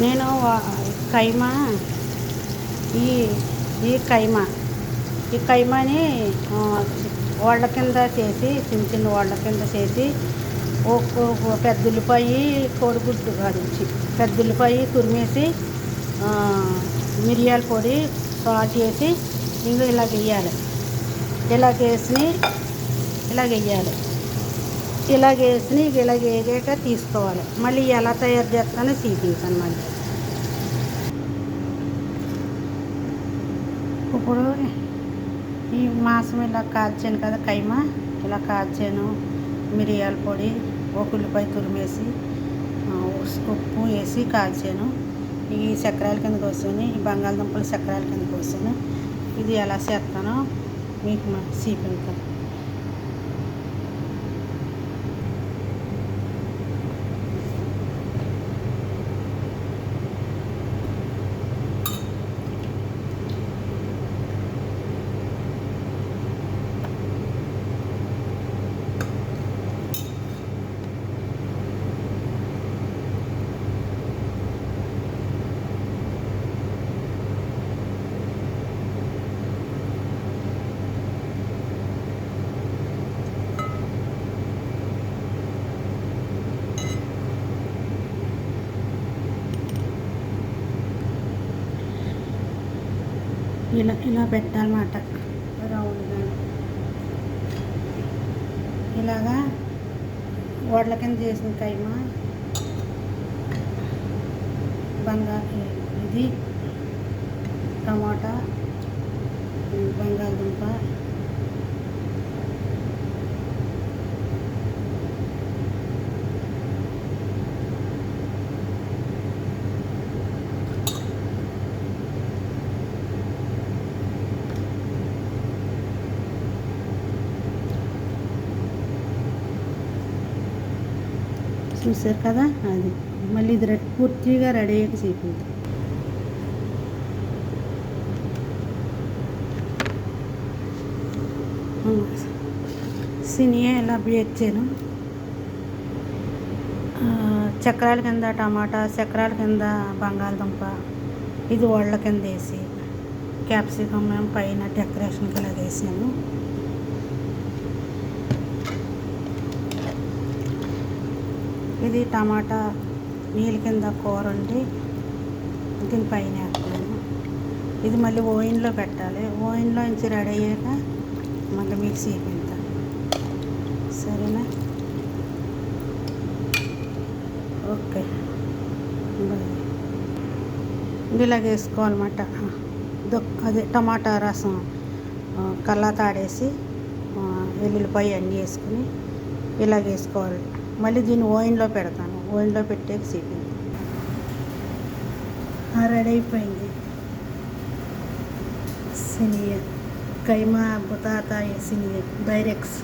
నేను కైమా ఈ ఈ కైమా ఈ కైమాని ఆ, వాళ్ళ కింద చేసి చిన్న చిన్న వాళ్ళ కింద చేసి ఒక పెద్ద ఉల్లిపాయ కోడిగుడ్డు కాదు చి- పెద్ద ఉల్లిపాయ తురిమేసి మిరియాల పొడి సాల్ట్ వేసి ఇంకా ఇలాగ వేయాలి ఇలా వేసి ఇలాగ వేయాలి ఇలా వేసి ఇలాగ వేగాక తీసుకోవాలి. మళ్ళీ ఎలా తయారు చేస్తానో చూపించాను మళ్ళీ. ఇప్పుడు ఈ మాసం ఇలా కాల్చాను కదా కైమా ఇలా కాల్చాను మిరియాల పొడి ఒక ఉల్లిపాయ తురిమేసి ఉప్పు వేసి కాల్చాను ఈ చక్రాల కింద కోసాను ఈ బంగాళదుంపలు చక్రాల కింద కోసాను. ఇది ఎలా చేస్తానో మీకు మా- చూపించాను ఇలా ఇలా పెట్టాలన్నమాట. రౌండ్గా. ఇలాగా ఓడల కింద చేసిన కైమా బంగా ఇది టమాటా బంగాళదుంప చూసారు కదా? అది. మళ్ళీ ఇది రెడ్ పూర్తిగా రెడీ అయ్యాక చూపింది సినియా ఇలా వేర్చాను ఆ, చక్రాల కింద టమాటా చక్రాల కింద బంగాళదుంప ఇది ఒళ్ళ కింద వేసి క్యాప్సికమ్ పైన డెకరేషన్కి ఇలా వేసాను. ఇది టమాటా నీళ్ళ కింద కూర ఉండి దీని పైన వేస్తాను. ఇది మళ్ళీ ఓయిన్లో పెట్టాలి. ఓయిన్లో నుంచి రెడీ అయ్యాక మళ్ళీ మీకు చూపిస్తాను సరేనా? ఓకే. బాయ్. ఇలాగ వేసుకోవాలన్నమాట. అదే టమాటా రసం కల్లా తాడేసి వెల్లుల్లిపాయ అన్నీ వేసుకుని ఇలాగ వేసుకోవాలి. మళ్ళీ దీన్ని ఓయిన్లో పెడతాను. ఓయిన్లో పెట్టేకి చూపింది రెడీ అయిపోయింది. సినియా. కైమా బుతాతా సినియా. డైరెక్ట్స్.